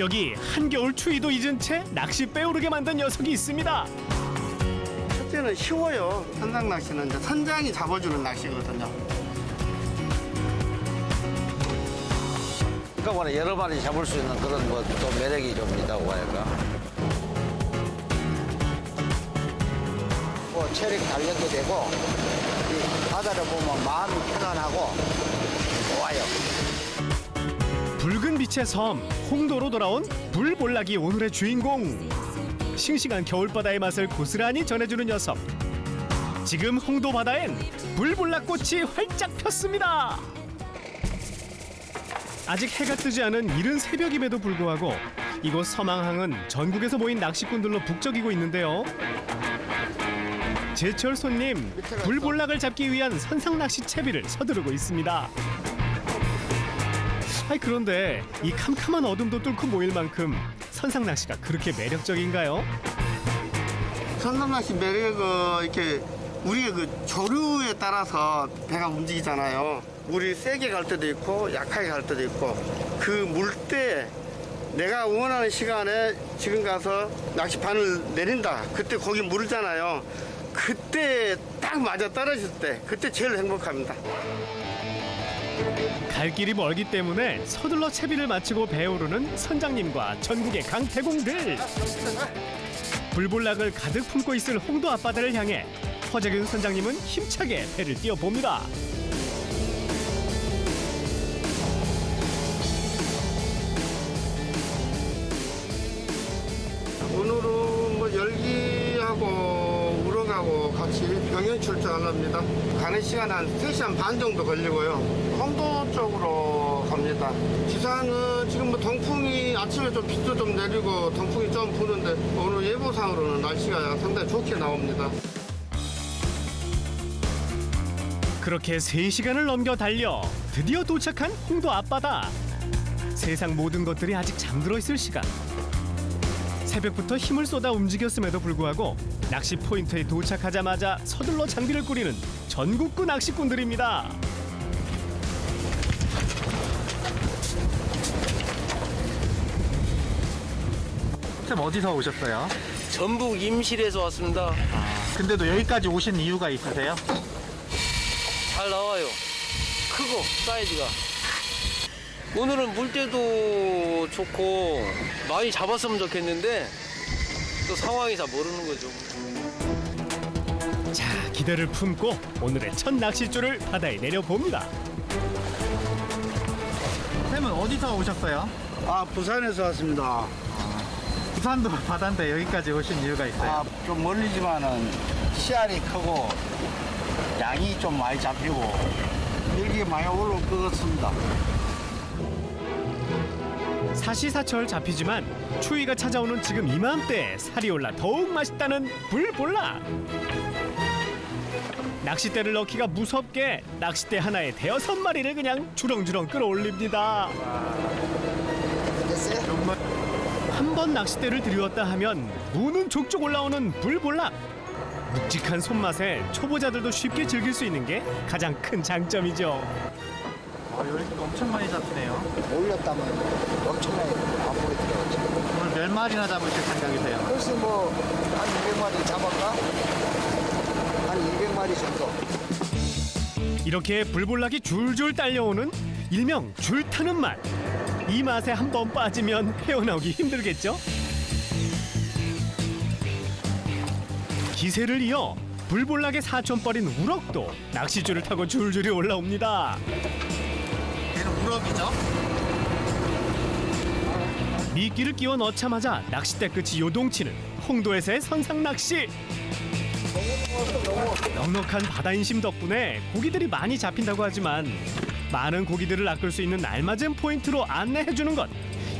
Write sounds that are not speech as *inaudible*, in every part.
여기 한겨울 추위도 잊은 채 낚시 빼오르게 만든 녀석이 있습니다. 첫째는 쉬워요. 선상 낚시는 이제 선장이 잡아주는 낚시거든요. 한꺼번에 여러 마리 잡을 수 있는 그런 것도 매력이 좀 있다고 할까. 뭐 체력 단련도 되고 이 바다를 보면 마음이 편안하고 빛의 섬 홍도로 돌아온 불볼락이 오늘의 주인공. 싱싱한 겨울바다의 맛을 고스란히 전해주는 녀석. 지금 홍도 바다엔 불볼락꽃이 활짝 폈습니다. 아직 해가 뜨지 않은 이른 새벽임에도 불구하고 이곳 서망항은 전국에서 모인 낚시꾼들로 북적이고 있는데요. 제철 손님 불볼락을 잡기 위한 선상 낚시 채비를 서두르고 있습니다. 아이 그런데 이 캄캄한 어둠도 뚫고 모일 만큼 선상 낚시가 그렇게 매력적인가요? 선상 낚시 매력은 이렇게 우리가 그 조류에 따라서 배가 움직이잖아요. 물이 세게 갈 때도 있고 약하게 갈 때도 있고 그 물때 내가 원하는 시간에 지금 가서 낚시반을 내린다. 그때 거기 물잖아요. 그때 딱 맞아 떨어질 때 그때 제일 행복합니다. 갈 길이 멀기 때문에 서둘러 채비를 마치고 배오르는 선장님과 전국의 강태공들. 불볼락을 가득 품고 있을 홍도 앞바다를 향해 허재균 선장님은 힘차게 배를 띄워봅니다 전을 합니다. 가는 시간 한 3시간 반 정도 걸리고요. 홍도 쪽으로 갑니다. 기상은 지금 뭐 동풍이 아침에 좀 비도 좀 내리고 동풍이 좀 부는데 오늘 예보상으로는 날씨가 상당히 좋게 나옵니다. 그렇게 세시간을 넘겨 달려 드디어 도착한 홍도 앞바다 세상 모든 것들이 아직 잠들어 있을 시간 새벽부터 힘을 쏟아 움직였음에도 불구하고 낚시 포인트에 도착하자마자 서둘러 장비를 꾸리는 전국구 낚시꾼들입니다. 쌤 어디서 오셨어요? 전북 임실에서 왔습니다. 근데도 여기까지 오신 이유가 있으세요? 잘 나와요. 크고 사이즈가. 오늘은 물때도 좋고 많이 잡았으면 좋겠는데 또 상황이 다 모르는 거죠. 자, 기대를 품고 오늘의 첫 낚싯줄을 바다에 내려봅니다. 쌤은 어디서 오셨어요? 아 부산에서 왔습니다. 부산도 바다인데 여기까지 오신 이유가 있어요? 아, 좀 멀리지만은 씨알이 크고 양이 좀 많이 잡히고 일기 많이 올라올 것 같습니다. 사시사철 잡히지만 추위가 찾아오는 지금 이맘때 살이 올라 더욱 맛있다는 불볼락. 낚싯대를 넣기가 무섭게 낚싯대 하나에 대여섯 마리를 그냥 주렁주렁 끌어올립니다. 한 번 낚싯대를 들이웠다 하면 무는 족족 올라오는 불볼락. 묵직한 손맛에 초보자들도 쉽게 즐길 수 있는 게 가장 큰 장점이죠. 어, 여기 엄청 많이 잡히네요. 올렸다면 엄청나게 안 보이더라고요. 오늘 몇 마리나 잡으실 생각이세요? 글쎄 뭐 한 200마리 잡을까? 한 200마리 정도. 이렇게 불볼락이 줄줄 딸려오는 일명 줄 타는 맛. 이 맛에 한 번 빠지면 헤어나오기 힘들겠죠? 기세를 이어 불볼락의 사촌뻘인 우럭도 낚시줄을 타고 줄줄이 올라옵니다. 우럭이죠? 미끼를 끼워 넣자마자 낚싯대 끝이 요동치는 홍도에서의 선상 낚시. 넉넉한 바다 인심 덕분에 고기들이 많이 잡힌다고 하지만 많은 고기들을 낚을 수 있는 알맞은 포인트로 안내해 주는 것.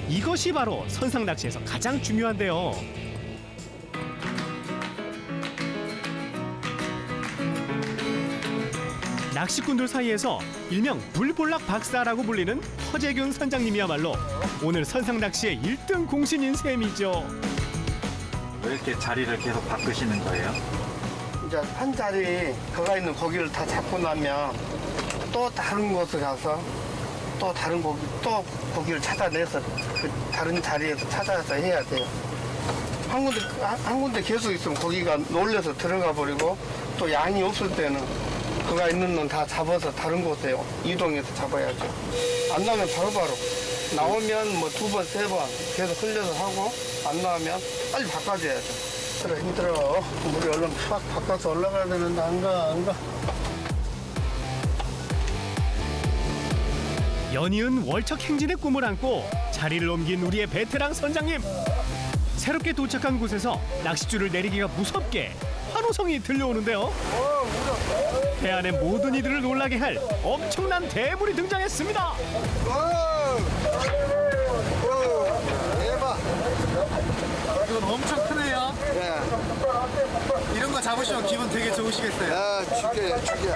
이것이 바로 선상 낚시에서 가장 중요한데요. 낚시꾼들 사이에서 일명 불볼락 박사라고 불리는 허재균 선장님이야말로 오늘 선상 낚시의 일등 공신인 셈이죠. 왜 이렇게 자리를 계속 바꾸시는 거예요? 이제 한 자리 거가 있는 고기를 다 잡고 나면 또 다른 곳에 가서 또 다른 고기 또 고기를 찾아내서 그 다른 자리에서 찾아서 해야 돼요. 한 군데 한, 한 군데 계속 있으면 고기가 놀려서 들어가 버리고 또 양이 없을 때는 그가 있는 놈 다 잡아서 다른 곳에 이동해서 잡아야죠. 안 나오면 바로바로 나오면 뭐 두 번 세 번 계속 흘려서 하고 안 나오면 빨리 바꿔줘야죠. 힘들어 힘들어 물이 얼른 팍 바꿔서 올라가야 되는데 안 가 안 가. 연이은 월척 행진의 꿈을 안고 자리를 옮긴 우리의 베테랑 선장님. 새롭게 도착한 곳에서 낚싯줄을 내리기가 무섭게 환호성이 들려오는데요. 배 안의 모든 이들을 놀라게 할 엄청난 대물이 등장했습니다. 이건 엄청 크네요. 네. 이런 거 잡으시면 기분 되게 좋으시겠어요. 아 죽여 죽여.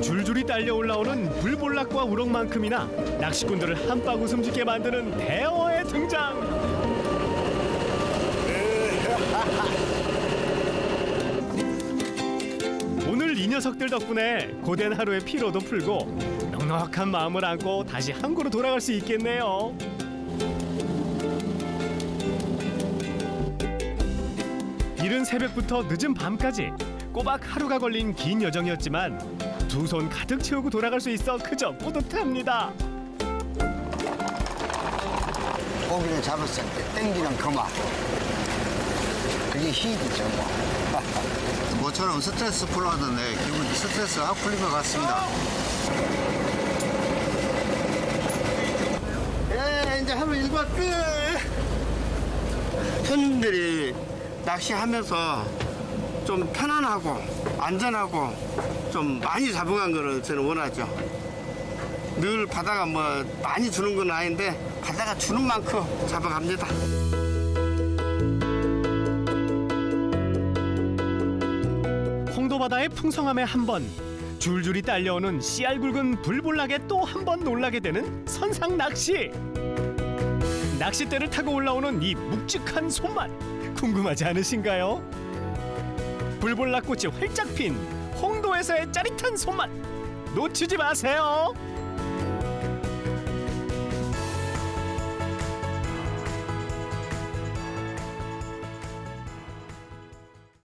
줄줄이 딸려 올라오는 불볼락과 우럭만큼이나 낚시꾼들을 한방 웃음 짓게 만드는 대어의 등장. *laughs* 오늘 이 녀석들 덕분에 고된 하루의 피로도 풀고 넉넉한 마음을 안고 다시 항구로 돌아갈 수 있겠네요. 이른 새벽부터 늦은 밤까지 꼬박 하루가 걸린 긴 여정이었지만 두 손 가득 채우고 돌아갈 수 있어 그저 뿌듯합니다. 고기를 잡았을 때 땡기는 그 맛. 그게 힘이죠, 뭐. *laughs* 모처럼 스트레스 풀어하던데 기분 스트레스 확 풀린 것 같습니다. 예, 이제 하루 일과 끝. 손님들이 낚시하면서 좀 편안하고 안전하고 좀 많이 잡아간 거를 저는 원하죠. 늘 바다가 뭐 많이 주는 건 아닌데 바다가 주는 만큼 잡아갑니다. 홍도바다의 풍성함에 한 번, 줄줄이 딸려오는 씨알 굵은 불볼락에 또 한 번 놀라게 되는 선상 낚시. 낚싯대를 타고 올라오는 이 묵직한 손맛 궁금하지 않으신가요? 불볼락 꽃이 활짝 핀 홍도에서의 짜릿한 손맛 놓치지 마세요.